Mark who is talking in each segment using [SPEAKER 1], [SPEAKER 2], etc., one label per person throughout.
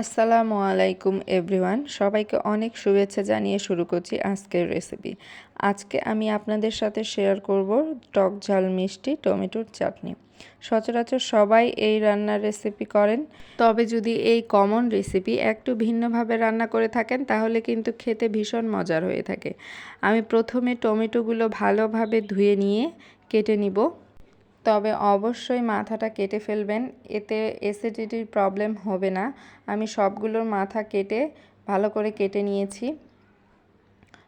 [SPEAKER 1] আসসালামু আলাইকুম, এভরিওয়ান। সবাইকে অনেক শুভেচ্ছা জানিয়ে শুরু করছি আজকের রেসিপি। আজকে আমি আপনাদের সাথে শেয়ার করব টক ঝাল মিষ্টি টমেটোর চাটনি। সচরাচর সবাই এই রান্নার রেসিপি করেন। তবে যদি এই কমন রেসিপি একটু ভিন্নভাবে রান্না করে থাকেন, তাহলে কিন্তু খেতে ভীষণ মজার হয়ে থাকে। আমি প্রথমে টমেটোগুলো ভালোভাবে ধুয়ে নিয়ে কেটে নিব। তবে অবশ্যই মাথাটা কেটে ফেলবেন, এতে অ্যাসিডিটির প্রবলেম হবে না। আমি সবগুলোর মাথা কেটে ভালো করে কেটে নিয়েছি।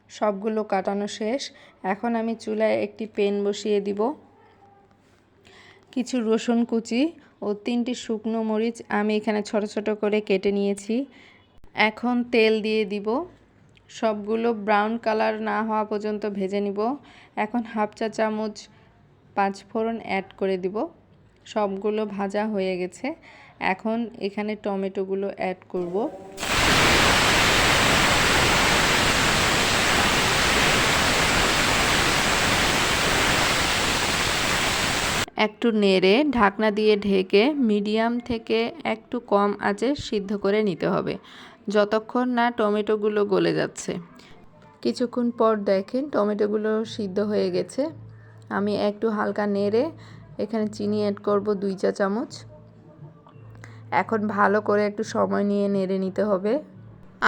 [SPEAKER 1] সবগুলো কাটানো শেষ। এখন আমি চুলায় একটি পেন বসিয়ে দিব। কিছু রসুন কুচি ও তিনটি শুকনো মরিচ আমি এখানে ছোট ছোট করে কেটে নিয়েছি। এখন তেল দিয়ে দিব। সবগুলো ব্রাউন কালার না হওয়া পর্যন্ত ভেজে নিব। এখন হাফ চা চামচ পাঁচ ফোড়ন অ্যাড করে দিব। সবগুলো ভাজা হয়ে গেছে। এখন এখানে টমেটোগুলো অ্যাড করব। একটু নেড়ে ঢাকনা দিয়ে ঢেকে মিডিয়াম থেকে একটু কম আঁচে সিদ্ধ করে নিতে হবে, যতক্ষণ না টমেটোগুলো গলে যাচ্ছে। কিছুক্ষণ পর দেখেন টমেটোগুলো সিদ্ধ হয়ে গেছে। আমি একটু হালকা নেড়ে এখানে চিনি অ্যাড করব দুই চা চামচ। এখন ভালো করে একটু সময় নিয়ে নেড়ে নিতে হবে।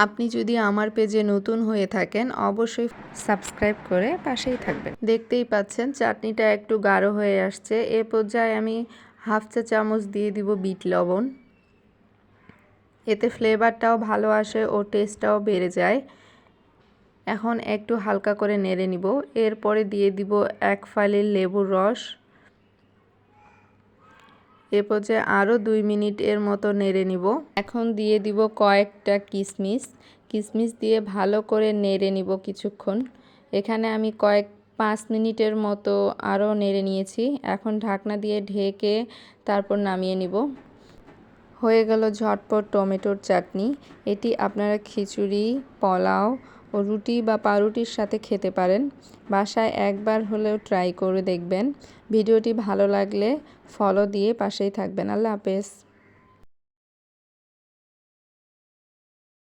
[SPEAKER 1] আপনি যদি আমার পেজে নতুন হয়ে থাকেন, অবশ্যই সাবস্ক্রাইব করে পাশেই থাকবেন। দেখতেই পাচ্ছেন, চাটনিটা একটু গাঢ় হয়ে আসছে। এ পর্যায়ে আমি হাফ চা চামচ দিয়ে দিব বিট লবণ। এতে ফ্লেভারটাও ভালো আসে ও টেস্টটাও বেড়ে যায়। এখন একটু হালকা করে নেড়ে নিব। এরপরে দিয়ে দিব এক ফালির লেবুর রস। এ পর্যায়ে আরও দুই মিনিট এর মতো নেড়ে নিব। এখন দিয়ে দিব কয়েকটা কিশমিশ কিশমিশ দিয়ে ভালো করে নেড়ে নিব কিছুক্ষণ। এখানে আমি কয়েক পাঁচ মিনিটের মতো আরও নেড়ে নিয়েছি। এখন ঢাকনা দিয়ে ঢেকে তারপর নামিয়ে নিব। হয়ে গেল ঝটপট টমেটোর চাটনি। এটি আপনারা খিচুড়ি, পোলাও ও রুটি বা পাউরুটির সাথে খেতে পারেন। বাসায় একবার হলেও ট্রাই করে দেখবেন। ভিডিওটি ভালো লাগলে ফলো দিয়ে পাশেই থাকবেন। আল্লাহ হাফেজ।